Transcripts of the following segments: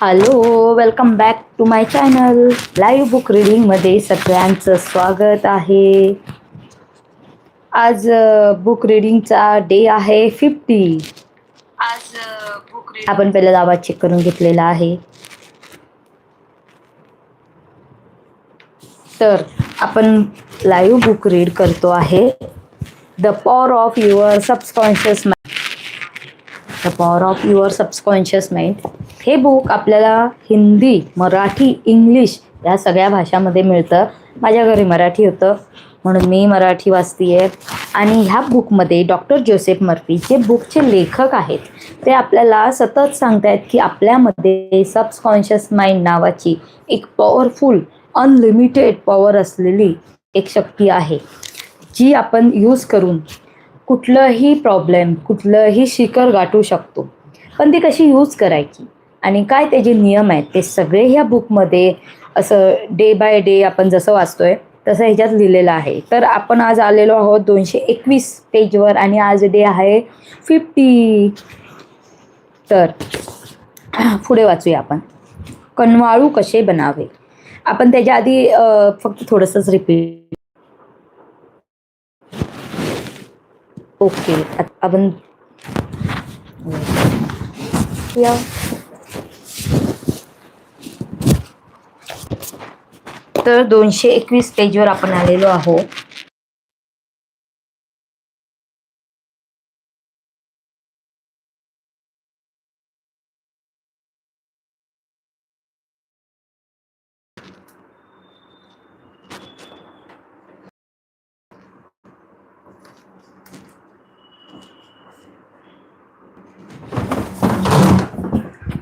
Hello welcome back to my channel live book रीडिंगमध्ये सगळ्यांचं स्वागत आहे. आज बुक रीडिंगचा डे आहे फिफ्टी आज बुक आपण पहिला दावा चेक करून घेतलेला आहे. तर आपण लाईव्ह बुक रीड करतो आहे. The power of your subconscious mind the power of your subconscious mind हे बुक आपल्याला हिंदी मराठी इंग्लिश या सगळ्या भाषामध्ये मिळतं. माझ्या घरी मराठी होतं म्हणून मी मराठी वाचते आहे आणि ह्या बुकमध्ये डॉक्टर जोसेफ मर्फी जे बुकचे लेखक आहेत ते आपल्याला सतत सांगतायत की आपल्यामध्ये सबकॉन्शियस माइंड नावाची एक पॉवरफुल अनलिमिटेड पॉवर असलेली एक शक्ती आहे जी आपण यूज करून कुठलंही प्रॉब्लेम कुठलंही शिखर गाठू शकतो. पण ती कशी यूज करायची? आणि काय त्याचे नियम आहेत ते सगळे ह्या बुकमध्ये असं डे बाय डे आपण जसं वाचतोय तसं ह्याच्यात लिहिलेलं आहे. तर आपण आज आलेलो आहोत दोनशे एकवीस पेजवर आणि आज डे आहे फिफ्टी तर पुढे वाचूया आपण. कनवाळू कसे बनावे? आपण त्याच्या आधी फक्त थोडंसंच रिपीट ओके आपण या. तर दोनशे एकवीस पेजवर आपण आलेलो आहोत.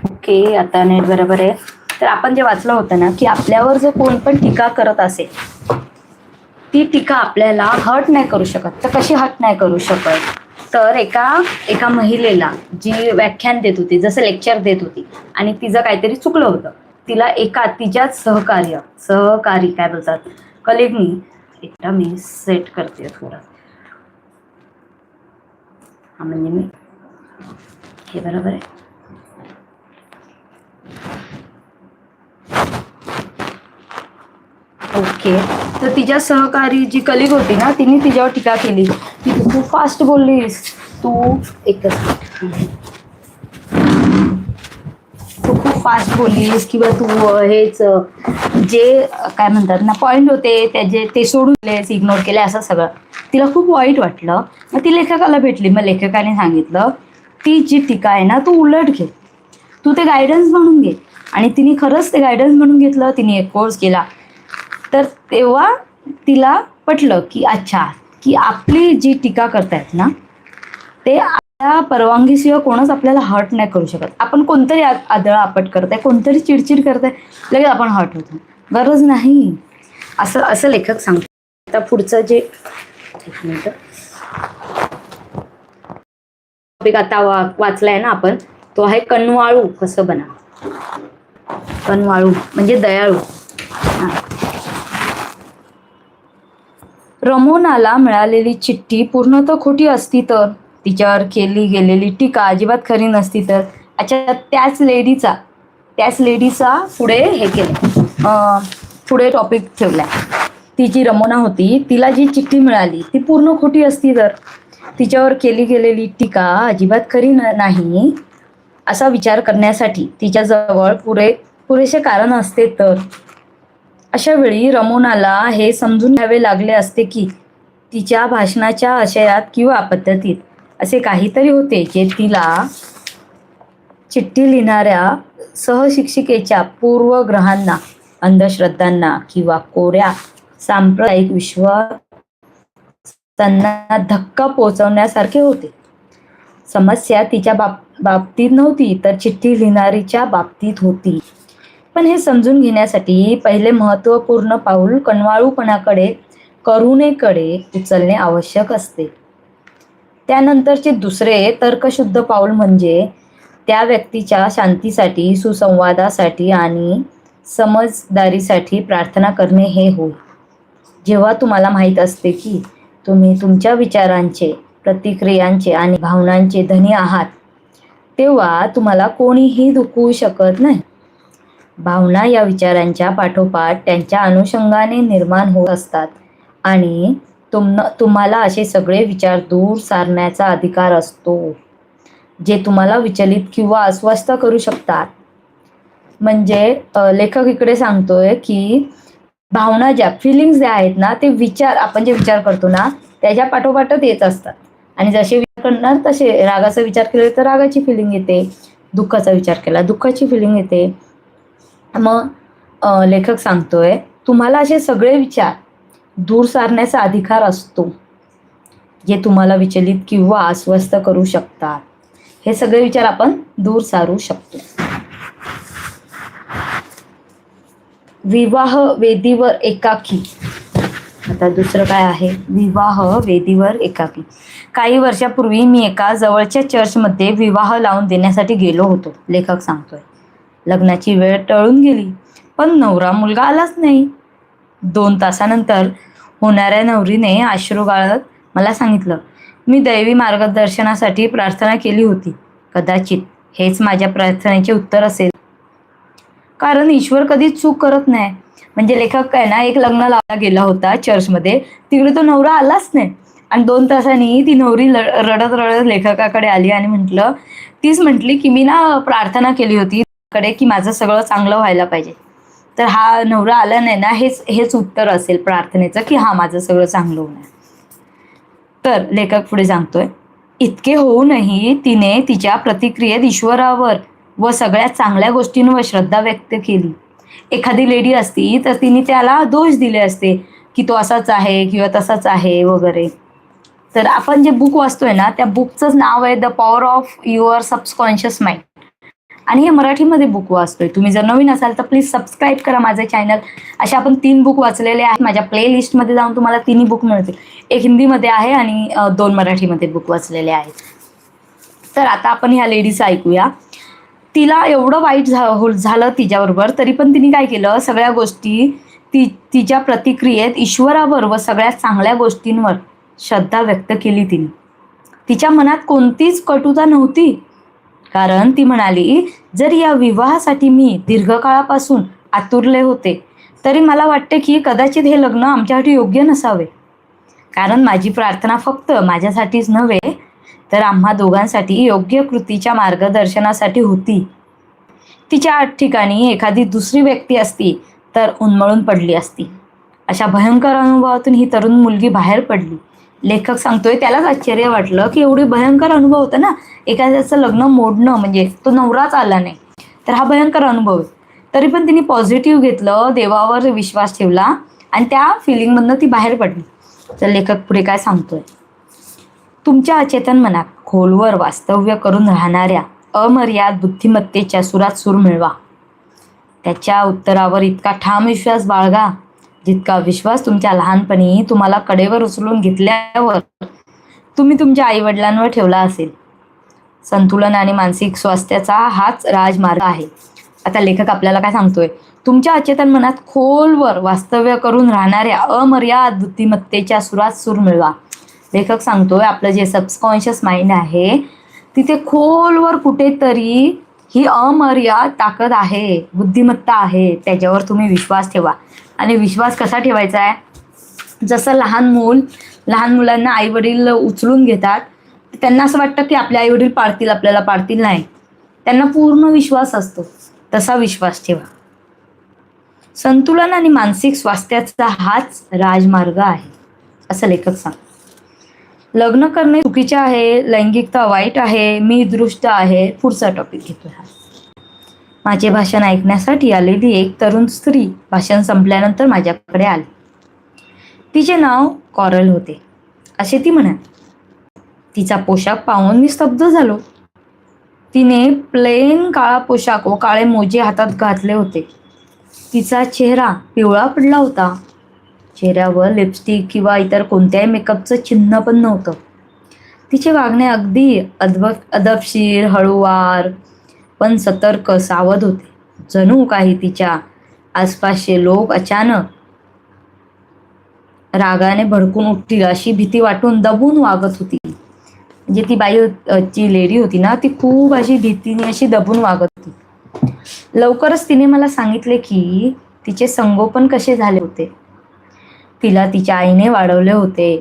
ओके आता नेट बरोबर आहे. तर आपण जे वाचलं होतं ना की आपल्यावर जर कोण पण टीका करत असेल ती टीका आपल्याला हट नाही करू शकत. तर कशी हर्ट नाही करू शकत? तर एका एका महिलेला जी व्याख्यान देत होती जसं लेक्चर देत होती आणि तिचं काहीतरी चुकलं होतं. तिला एका तिच्याच सहकार्य सहकारी काय बोलतात? कलिगनी एकदा मी सेट करते थोडं. हा म्हणजे मी हे बरोबर आहे. ओके. तर तिच्या सहकारी जी कलिग होती ना तिने तिच्यावर टीका केली. की तू खूप फास्ट बोललीस. तू एकच तू खूप फास्ट बोललीस किंवा तू हेच जे काय म्हणतात ना पॉईंट होते त्याचे ते सोडून दिलेस इग्नोर केले असं सगळं. तिला खूप वाईट वाटलं. मग ती लेखकाला भेटली. मग लेखकाने सांगितलं ती जी टीका आहे ना तू उलट घे. तू ते गायडन्स म्हणून घे. आणि तिने खरंच ते गायडन्स म्हणून घेतलं. तिने एक कोर्स केला. तर तेव्हा तिला पटलं की अच्छा की आपली जी टीका करतायत ना ते आपल्या परवानगीशिवाय कोणच आपल्याला हर्ट नाही करू शकत. आपण कोणतरी आ- आदळा आपट करताय कोणतरी चिडचिड करताय लगेच आपण हर्ट होतो. गरज नाही. असं असं लेखक सांगतो. आता पुढचं जे एक मिनिट. टॉपिक आता वा वाचलाय ना आपण तो आहे कणवाळू कसं बना कणवाळू म्हणजे दयाळू. हा. रमोनाला मिळालेली चिठ्ठी पूर्णतः खोटी असती तर. तिच्यावर केली गेलेली टीका अजिबात खरी नसती तर. अच्छा त्याच लेडीचा त्याच लेडीचा पुढे हे केलं. पुढे टॉपिक ठेवला ती जी रमोना होती तिला जी चिठ्ठी मिळाली ती पूर्ण खोटी असती तर. तिच्यावर केली गेलेली टीका अजिबात खरी न- नाही. असा विचार करण्यासाठी तिच्याजवळ पुरे पुरेसे कारण असते तर. अशा वेळी रमोनाला हे समजून घ्यावे लागले असते की तिच्या भाषणाच्या आशयात किंवा पद्धतीत असे काहीतरी होते जे तिला चिठ्ठी लिहिणाऱ्या सहशिक्षिकेच्या पूर्वग्रहांना अंधश्रद्धांना किंवा कोऱ्या सांप्रदायिक विश्वास त्यांना धक्का पोचवण्यासारखे होते. समस्या तिच्या बाब बाबतीत नव्हती तर चिठ्ठी लिहिणारीच्या बाबतीत होती. पण हे समजून घेण्यासाठी पहिले महत्त्वपूर्ण पाऊल कणवाळूपणाकडे करुणेकडे उचलणे आवश्यक असते. त्यानंतरचे दुसरे तर्कशुद्ध पाऊल म्हणजे त्या व्यक्तीच्या शांतीसाठी सुसंवादासाठी आणि समजदारीसाठी प्रार्थना करणे हे होय. जेव्हा तुम्हाला माहीत असते की तुम्ही तुमच्या विचारांचे प्रतिक्रियांचे आणि भावनांचे धनी आहात तेव्हा तुम्हाला कोणीही दुखवू शकत नाही. भावना या विचारांच्या पाठोपाठ त्यांच्या अनुषंगाने निर्माण होत असतात. आणि तुम तुम्हाला असे सगळे विचार दूर सारण्याचा अधिकार असतो जे तुम्हाला विचलित किंवा अस्वस्थ करू शकतात. म्हणजे लेखक इकडे सांगतोय की भावना ज्या फिलिंग्स ज्या आहेत ना ते विचार आपण जे विचार करतो ना त्याच्या पाठोपाठच येत असतात. आणि जसे विचार करणार तसे रागाचा विचार केला तर रागाची फिलिंग येते दुःखाचा विचार केला दुःखाची फिलिंग येते. मग लेखक सांगतोय तुम्हाला असे सगळे विचार दूर सारण्याचा अधिकार असतो. जे तुम्हाला विचलित किंवा अस्वस्थ करू शकतात. हे सगळे विचार आपण दूर सारू शकतो. विवाह वेदीवर एकाकी. आता दुसरं काय आहे? विवाह वेदीवर एकाकी. काही वर्षापूर्वी मी एका जवळच्या चर्चमध्ये विवाह लावून देण्यासाठी गेलो होतो लेखक सांगतोय. लग्नाची वेळ टळून गेली. पण नवरा मुलगा आलाच नाही. दोन तासानंतर होणाऱ्या नवरीने अश्रू गाळत मला सांगितलं मी दैवी मार्गदर्शनासाठी प्रार्थना केली होती. कदाचित हेच माझ्या प्रार्थनेचे उत्तर असेल. कारण ईश्वर कधीच चूक करत नाही. म्हणजे लेखक काय ना एक लग्न लावला गेला होता चर्चमध्ये. तिकडे तो नवरा आलाच नाही. आणि दोन तासांनी ती नवरी रडत रडत लेखकाकडे आली आणि म्हटलं तीच म्हटली की मी ना प्रार्थना केली होती. कडे की माझं सगळं चांगलं व्हायला पाहिजे. तर हा नवरा आला नाही ना हेच हेच उत्तर असेल प्रार्थनेचं की हा माझं सगळं चांगलं होणार. तर लेखक पुढे सांगतोय इतके होऊनही तिने तिच्या प्रतिक्रियेत ईश्वरावर व सगळ्या चांगल्या गोष्टींवर श्रद्धा व्यक्त केली. एखादी लेडी असती तर तिने त्याला दोष दिले असते की तो असाच आहे किंवा तसाच आहे वगैरे. तर आपण जे बुक वाचतोय ना त्या बुकचंच नाव आहे the power of your subconscious mind आणि हे मराठीमध्ये बुक वाचतोय. तुम्ही जर नवीन असाल तर प्लीज सबस्क्राईब करा माझं चॅनल असे आपण तीन बुक वाचलेले आहेत. माझ्या प्लेलिस्टमध्ये जाऊन तुम्हाला तिन्ही बुक मिळतील. एक हिंदीमध्ये आहे आणि दोन मराठीमध्ये बुक वाचलेले आहेत. तर आता आपण ह्या लेडीज ऐकूया. तिला एवढं वाईट झा हो- झालं तिच्याबरोबर तरी पण तिने काय केलं? सगळ्या गोष्टी ती तिच्या प्रतिक्रियेत ईश्वरावर व सगळ्या चांगल्या गोष्टींवर श्रद्धा व्यक्त केली तिने. तिच्या मनात कोणतीच कटुता नव्हती. कारण ती म्हणाली जर या विवाहासाठी मी दीर्घकाळापासून आतुरले होते तरी मला वाटते की कदाचित हे लग्न आमच्यासाठी योग्य नसावे. कारण माझी प्रार्थना फक्त माझ्यासाठीच नव्हे तर आम्हा दोघांसाठी योग्य कृतीच्या मार्गदर्शनासाठी होती. तिच्या आठ ठिकाणी एखादी दुसरी व्यक्ती असती तर उन्मळून पडली असती. अशा भयंकर अनुभवातून ही तरुण मुलगी बाहेर पडली. लेखक सांगतोय त्यालाच आश्चर्य वाटलं की एवढी भयंकर अनुभव होता ना? एखाद्याचं लग्न मोडणं म्हणजे तो नवराच आला नाही. तर हा भयंकर अनुभव. आहे तरी पण तिने पॉझिटिव्ह घेतलं देवावर विश्वास ठेवला आणि त्या फिलिंगमधनं ती बाहेर पडली. तर लेखक पुढे काय सांगतोय? तुमच्या अचेतन मनात खोलवर वास्तव्य करून राहणाऱ्या अमर्याद बुद्धिमत्तेच्या सुरात सूर मिळवा. त्याच्या उत्तरावर इतका ठाम विश्वास बाळगा. जितका विश्वास तुमच्या लहानपणी तुम्हाला कडेवर उचलून घेतल्यावर तुम्ही तुमच्या आईवडिलांवर ठेवला असेल. संतुलन आणि मानसिक स्वास्थ्याचा हाच राजमार्ग आहे. आता लेखक आपल्याला काय सांगतोय? तुमच्या अचेतन मनात खोलवर वास्तव्य करून राहणाऱ्या अमर्याद बुद्धिमत्तेच्या सुरात सूर मिळवा. लेखक सांगतोय आपलं जे सबकॉन्शियस माइंड आहे तिथे खोलवर कुठेतरी ही अमर्याद ताकद आहे बुद्धिमत्ता आहे त्याच्यावर तुम्ही विश्वास ठेवा. आणि विश्वास कसा ठेवायचा आहे? जसं लहान मूल लहान मुलांना आईवडील उचलून घेतात त्यांना असं वाटतं की आपले आईवडील पाळतील आपल्याला पाळतील नाही. त्यांना पूर्ण विश्वास असतो. तसा विश्वास ठेवा. संतुलन आणि मानसिक स्वास्थ्याचा हाच राजमार्ग आहे असं लेखक सांग लग्न करणे चुकीचे आहे लैंगिकता वाईट आहे मी दृष्ट आहे पुढचा टॉपिक घेतोय हा. माझे भाषण ऐकण्यासाठी आलेली एक तरुण स्त्री भाषण संपल्यानंतर माझ्याकडे आली. तिचे नाव कॉरल होते. असे ती म्हणत तिचा पोशाख पाहून मी स्तब्ध झालो. तिने प्लेन काळा पोशाख व काळे मोजे हातात घातले होते. तिचा चेहरा पिवळा पडला होता. चेहऱ्यावर लिपस्टिक किंवा इतर कोणत्याही मेकअपचं चिन्ह पण नव्हतं. तिचे वागणे अगदी अदब अदबशीर हळूवार पण सतर्क सावध होते. जणू काही तिच्या आसपासचे लोक अचानक रागाने भडकून उठतील अशी भीती वाटून दबून वागत होती. म्हणजे ती बाई जी लेडी होती ना ती खूप अशी भीतीने अशी दबून वागत होती. लवकरच तिने मला सांगितले की तिचे संगोपन कसे झाले होते. तिला तिच्या आईने वाढवले होते.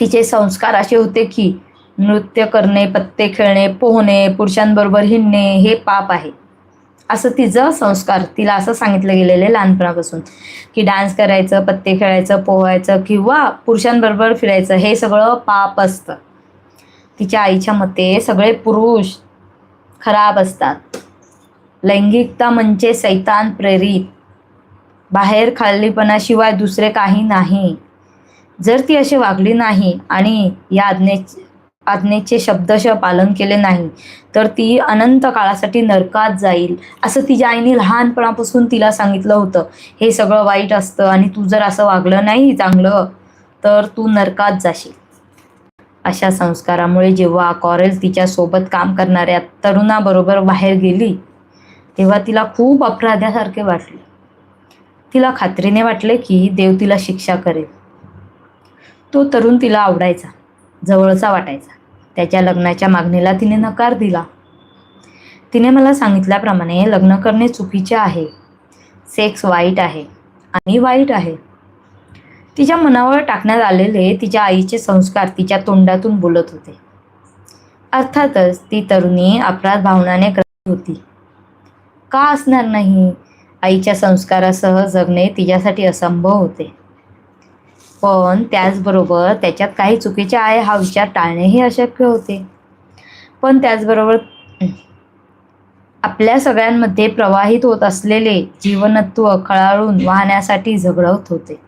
तिचे संस्कार असे होते की नृत्य करणे पत्ते खेळणे पोहणे पुरुषांबरोबर हिंडणे हे पाप आहे. असं तिचं संस्कार तिला असं सांगितलं गेलेलं आहे लहानपणापासून की डान्स करायचं पत्ते खेळायचं पोहायचं किंवा पुरुषांबरोबर फिरायचं हे सगळं पाप असतं. तिच्या आईच्या मते सगळे पुरुष खराब असतात. लैंगिकता म्हणजे सैतान प्रेरित. बाहेर खाल्लीपणाशिवाय दुसरे काही नाही. जर ती अशी वागली नाही आणि या आज्ञे आज्ञेचे शब्दशः पालन केले नाही तर ती अनंत काळासाठी नरकात जाईल असं तिच्या आईने लहानपणापासून तिला सांगितलं होतं. हे सगळं वाईट असतं आणि तू जर असं वागलं नाही चांगलं तर तू नरकात जाशील. अशा संस्कारामुळे जेव्हा कॉरेल तिच्यासोबत काम करणाऱ्या तरुणाबरोबर बाहेर गेली तेव्हा तिला खूप अपराध्यासारखे वाटले. तिला खात्रीने वाटले की देव तिला शिक्षा करेल. तो तरुण तिला आवडायचा जवळचा वाटायचा. त्याच्या लग्नाच्या मागणीला तिने नकार दिला. तिने मला सांगितल्याप्रमाणे लग्न करणे चुकीचे आहे. सेक्स वाईट आहे आणि वाईट आहे. तिच्या मनावर टाकण्यात आलेले तिच्या आईचे संस्कार तिच्या तोंडातून बोलत होते. अर्थातच ती तरुणी अपराध भावनाने करत होती. का असणार नाही? आईच्या संस्कारासह जगणे तिच्यासाठी असंभव होते. पण त्याचबरोबर त्याच्यात काही चुकीचे आहे हा विचार टाळणेही अशक्य होते. पण त्याचबरोबर आपल्या सगळ्यांमध्ये प्रवाहित होत असलेले जीवनत्व खळाळून वाहण्यासाठी झगडत होते.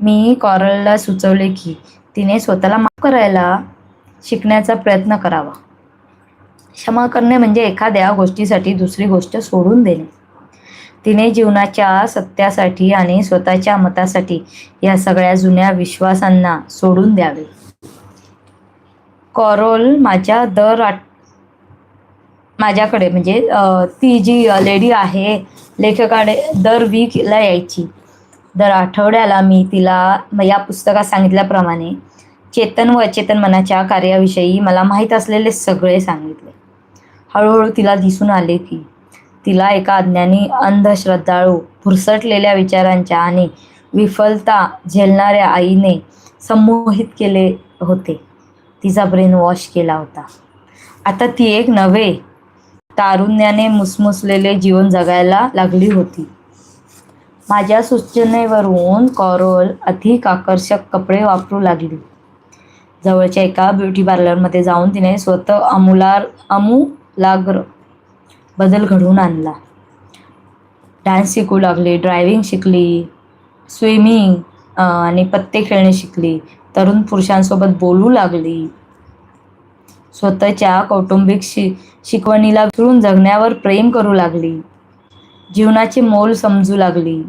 मी कॉरलला सुचवले की तिने स्वतःला माफ करायला शिकण्याचा प्रयत्न करावा. क्षमा करणे म्हणजे एखाद्या गोष्टीसाठी दुसरी गोष्ट सोडून देणे. तिने जीवनाच्या सत्यासाठी आणि स्वतःच्या मतासाठी या सगळ्या जुन्या विश्वासांना सोडून द्यावे. कॉरोल माझ्या दर आठ माझ्याकडे म्हणजे ती जी लेडी आहे लेखकाकडे दर वीकला यायची. दर आठवड्याला मी तिला या पुस्तकात सांगितल्याप्रमाणे चेतन व अचेतन मनाच्या कार्याविषयी मला माहीत असलेले सगळे सांगितले. हळूहळू तिला दिसून आले की तिला एका अज्ञानी अंधश्रद्धाळू भुरसटलेल्या विचारांच्या आणि विफलता झेलणाऱ्या आईने संमोहित केले होते. तिचा ब्रेन वॉश केला होता. आता ती एक नवे तारुण्याने मुसमुसलेले जीवन जगायला लागली होती. माझ्या सूचनेवरून कॉरोल अधिक आकर्षक कपडे वापरू लागली. जवळच्या एका ब्युटी पार्लरमध्ये जाऊन तिने स्वतः अमुलार अमूलाग्र बदल घडवून आणला. डान्स शिकू लागली ड्रायव्हिंग शिकली स्विमिंग आणि पत्ते खेळणे शिकली. तरुण पुरुषांसोबत बोलू लागली. स्वतःच्या कौटुंबिक शि शिकवणीला विसरून जगण्यावर प्रेम करू लागली. जीवनाचे मोल समजू लागली.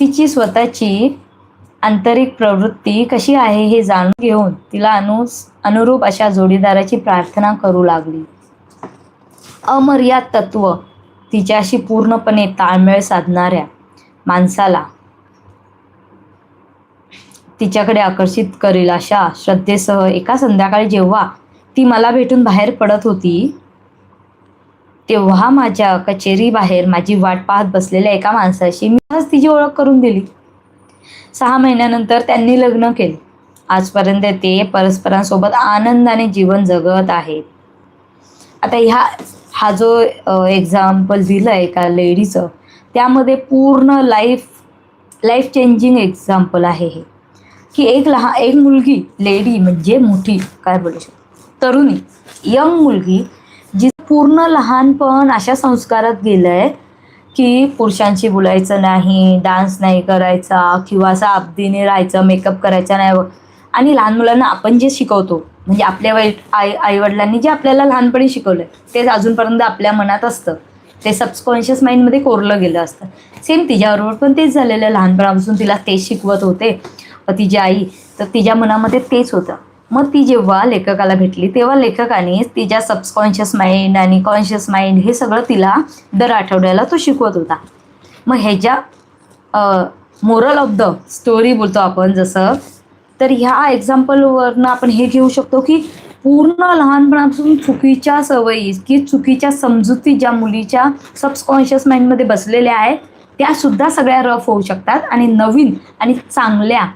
तिची स्वतःची आंतरिक प्रवृत्ती कशी आहे हे जाणून घेऊन तिला अनु अनुरूप अशा जोडीदाराची प्रार्थना करू लागली. अमर्याद तत्व तिच्याशी पूर्णपणे ताळमेळ साधणाऱ्या माणसाला तिच्याकडे आकर्षित करेल अशा श्रद्धेसह एका संध्याकाळी जेव्हा ती मला भेटून बाहेर पडत होती तेव्हा माझ्या कचेरी बाहेर माझी वाट पाहत बसलेल्या एका माणसाशी मी आज तिची ओळख करून दिली. सहा महिन्यानंतर त्यांनी लग्न केले. आजपर्यंत ते परस्परांसोबत आनंदाने जीवन जगत आहेत. आता ह्या हा जो एक्झाम्पल दिलं आहे एका लेडीचं त्यामध्ये पूर्ण लाईफ लाईफ चेंजिंग एक्झाम्पल आहे हे. की एक लहान एक मुलगी लेडी म्हणजे मोठी काय बोलू शकतो? तरुणी यंग मुलगी जी पूर्ण लहानपण अशा संस्कारात गेलं आहे की पुरुषांशी बोलायचं नाही डान्स नाही करायचा किंवा असं अब्दीने राहायचं मेकअप करायचा नाही. आणि लहान मुलांना आपण जे शिकवतो म्हणजे आपल्या वाईट आई आईवडिलांनी जे आपल्याला लहानपणी शिकवलं तेच अजूनपर्यंत आपल्या मनात असतं. ते सबकॉन्शियस माइंडमध्ये कोरलं गेलं असतं. सेम तिच्याबरोबर पण तेच झालेलं लहानपणापासून तिला तेच शिकवत होते. व तिची आई तर तिच्या मनामध्ये तेच होतं. मग ती जेव्हा लेखकाला भेटली तेव्हा लेखकाने तिच्या सबकॉन्शियस माइंड आणि कॉन्शियस माइंड हे सगळं तिला दर आठवड्याला तो शिकवत होता. मग ह्याच्या मोरल ऑफ द स्टोरी बोलतो आपण जसं तर ह्या एक्झाम्पलवरनं आपण हे घेऊ शकतो की पूर्ण लहानपणापासून चुकीच्या सवयी की चुकीच्या समजुती ज्या मुलीच्या सबकॉन्शियस माइंडमध्ये बसलेल्या आहेत त्यासुद्धा सगळ्या रफ होऊ शकतात आणि नवीन आणि चांगल्या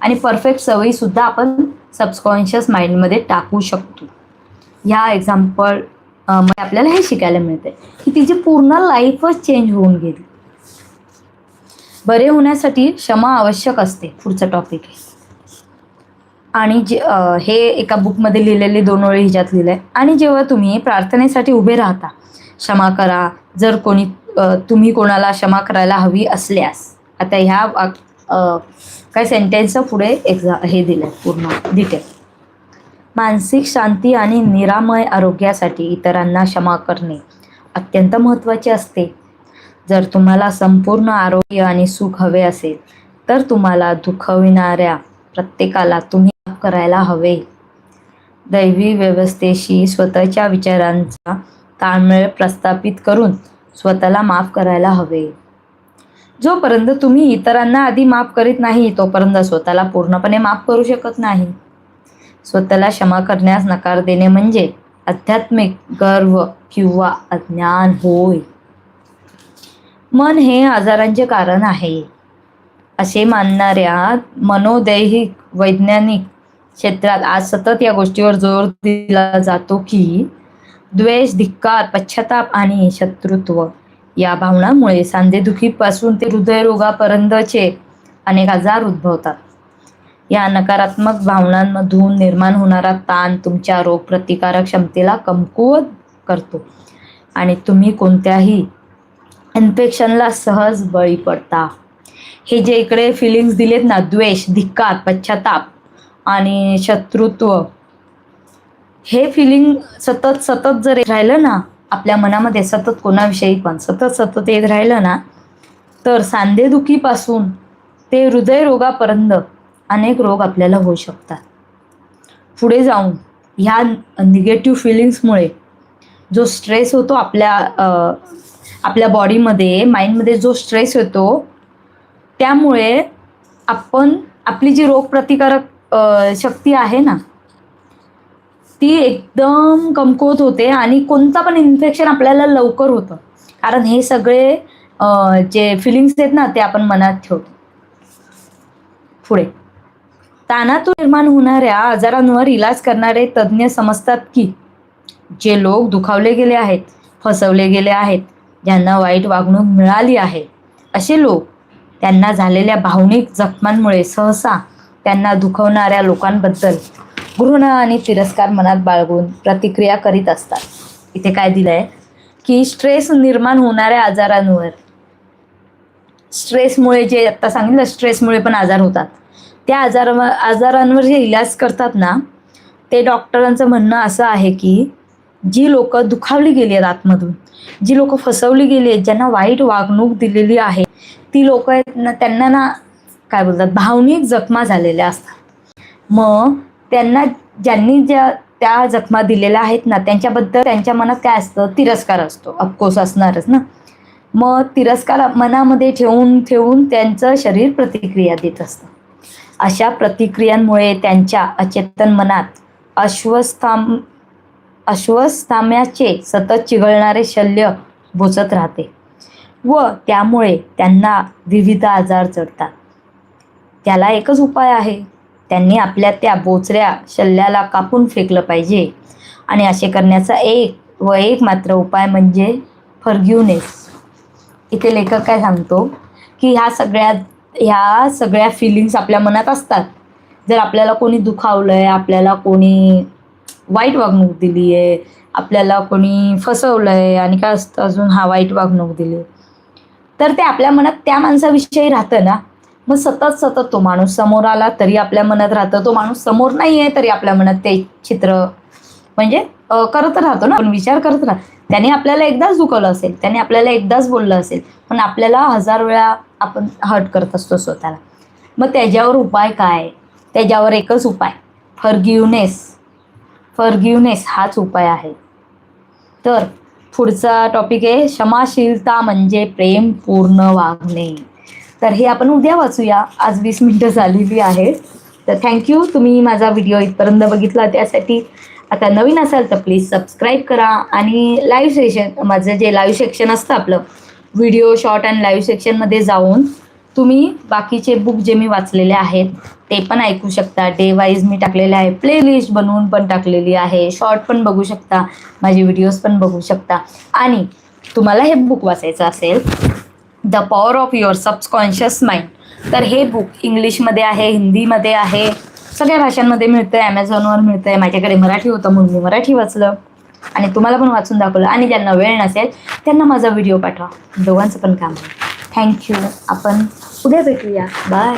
आणि परफेक्ट सवयीसुद्धा आपण सबकॉन्शियस माइंडमध्ये टाकू शकतो. ह्या एक्झाम्पलमध्ये आपल्याला हे शिकायला मिळते की तिची पूर्ण लाईफच चेंज होऊन गेली बरे होण्यासाठी क्षमा आवश्यक असते पुढचं टॉपिक आहे आणि जे हे एका बुकमध्ये लिहिलेले दोन ओळी हिच्यात लिहिलं आहे आणि जेव्हा तुम्ही प्रार्थनेसाठी उभे राहता क्षमा करा जर कोणी तुम्ही कोणाला क्षमा करायला हवी असल्यास. आता ह्या काय सेंटेन्सचं पुढे एक्झा हे दिलं पूर्ण डिटेल मानसिक शांती आणि निरामय आरोग्यासाठी इतरांना क्षमा करणे अत्यंत महत्त्वाचे असते. जर तुम्हाला संपूर्ण आरोग्य आणि सुख हवे असेल तर तुम्हाला दुखविणाऱ्या प्रत्येकाला तुम्ही करायला हवे. दैवी व्यवस्थेशी स्वतःच्या विचारांचा ताळमेळ प्रस्थापित करून स्वतःला माफ करायला हवे. जोपर्यंत तुम्ही इतरांना आधी माफ करीत नाही तोपर्यंत स्वतःला पूर्णपणे माफ करू शकत नाही. स्वतःला क्षमा करण्यास नकार देणे म्हणजे आध्यात्मिक गर्व किंवा अज्ञान होय. मन हे आजारांचे कारण आहे. असे मानणाऱ्या मनोदैहिक वैज्ञानिक क्षेत्रात आज सतत या गोष्टीवर जोर दिला जातो की द्वेष धिक्कार पश्चाताप आणि शत्रुत्व या भावनांमुळे सांधेदुखीपासून ते हृदयरोगापर्यंतचे अनेक आजार उद्भवतात. या नकारात्मक भावनांमधून निर्माण होणारा ताण तुमच्या रोगप्रतिकारक क्षमतेला कमकुवत करतो आणि तुम्ही कोणत्याही इन्फेक्शनला सहज बळी पडता. हे जे इकडे फिलिंग्स दिलेत ना द्वेष धिक्कार पश्चाताप आणि शत्रुत्व. हे फिलिंग सतत सतत जर येत राहिलं ना आपल्या मनामध्ये सतत कोणाविषयी पण सतत सतत येत राहिलं ना तर सांधेदुखीपासून ते हृदयरोगापर्यंत अनेक रोग आपल्याला होऊ शकतात. पुढे जाऊन ह्या निगेटिव्ह फिलिंग्समुळे जो स्ट्रेस होतो आपल्या आपल्या बॉडीमध्ये माइंडमध्ये जो स्ट्रेस येतो त्यामुळे आपण आपली जी रोगप्रतिकारक शक्ती आहे ना? ती एकदम कमकुवत होते आणि कोणता पण इन्फेक्शन आपल्याला लवकर होतं. कारण हे सगळे जे फिलिंग्स आहेत ना ते आपण मनात ठेवतो. पुढे. तानातून निर्माण होणाऱ्या आजारांवर इलाज करणारे तज्ज्ञ समजतात की जे लोक दुखावले गेले आहेत फसवले गेले आहेत ज्यांना वाईट वागणूक मिळाली आहे असे लोक त्यांना झालेल्या भावनिक जखमांमुळे सहसा त्यांना दुखवणाऱ्या लोकांबद्दल घृणा आणि तिरस्कार मनात बाळगून प्रतिक्रिया करीत असतात. इथे काय दिलं आहे की स्ट्रेस निर्माण होणाऱ्या आजारांवर स्ट्रेसमुळे जे आत्ता सांगितलं स्ट्रेसमुळे पण आजार होतात. त्या आजार आजारांवर जे इलाज करतात ना ते डॉक्टरांचं म्हणणं असं आहे की जी लोक दुखावली गेली आहेत आतमधून जी लोक फसवली गेली आहेत ज्यांना वाईट वागणूक दिलेली आहे ती लोक आहेत ना त्यांना ना काय बोलतात भावनिक जखमा झालेल्या असतात. मग त्यांना ज्यांनी ज्या त्या जखमा दिलेल्या आहेत ना त्यांच्याबद्दल त्यांच्या मनात काय असतं? तिरस्कार असतो. अफकोर्स असणारच ना. मग तिरस्कार मनामध्ये ठेवून ठेवून त्यांचं शरीर प्रतिक्रिया देत असतं. अशा प्रतिक्रियांमुळे त्यांच्या अचेतन मनात अश्वस्थाम अश्वस्थाम्याचे सतत चिघळणारे शल्य बोचत राहते. व त्यामुळे त्यांना विविध आजार चढतात त्याला एकच उपाय आहे. त्यांनी आपल्या त्या बोचऱ्या शल्ल्याला कापून फेकलं पाहिजे. आणि असे करण्याचा एक व एक मात्र उपाय म्हणजे फर्ग्युनेस. इथे लेखक काय सांगतो की ह्या सगळ्या ह्या सगळ्या फिलिंग्स आपल्या मनात असतात. जर आपल्याला कोणी दुखावलं आहे आपल्याला कोणी वाईट वागणूक दिली आहे आपल्याला कोणी फसवलं आहे आणि काय असतं अजून? हा वाईट वागणूक दिली तर ते आपल्या मनात त्या माणसाविषयी राहतं ना. मग सतत सतत तो माणूस समोर आला तरी आपल्या मनात राहतं. तो माणूस समोर नाही आहे तरी आपल्या मनात ते चित्र म्हणजे करत राहतो ना. आपण विचार करत राहतो त्याने आपल्याला एकदाच दुखवलं असेल त्याने आपल्याला एकदाच बोललं असेल पण आपल्याला हजार वेळा आपण हर्ट करत असतो स्वतःला. मग त्याच्यावर उपाय काय? त्याच्यावर एकच उपाय फरगिवनेस फरगिवनेस हाच उपाय आहे. तर पुढचा टॉपिक आहे क्षमाशीलता म्हणजे प्रेम पूर्ण वागणे. तर हे आपण उद्या वाचूया. आज वीस मिनटं झालेली आहेत. तर थँक्यू तुम्ही माझा व्हिडिओ इथपर्यंत बघितला. त्यासाठी आता नवीन असाल तर प्लीज सबस्क्राईब करा आणि लाईव्ह सेशन माझं जे लाईव्ह सेक्शन असतं आपलं व्हिडिओ शॉर्ट अँड लाईव्ह सेक्शनमध्ये जाऊन तुम्ही बाकीचे बुक जे मी वाचलेले आहेत ते पण ऐकू शकता. डे वाईज मी टाकलेले आहे. प्लेलिस्ट बनवून पण टाकलेली आहे. शॉर्ट पण बघू शकता. माझे व्हिडिओज पण बघू शकता. आणि तुम्हाला हे बुक वाचायचं असेल the power of your subconscious mind. तर हे बुक इंग्लिशमध्ये आहे हिंदीमध्ये आहे सगळ्या भाषांमध्ये मिळतं आहे ॲमेझॉनवर मिळतं आहे माझ्याकडे मराठी होतं म्हणून मी मराठी वाचलं. आणि तुम्हाला पण वाचून दाखवलं. आणि ज्यांना वेळ नसेल त्यांना माझा व्हिडिओ पाठवा. दोघांचं पण काम आहे. थँक्यू आपण उद्या भेटूया. बाय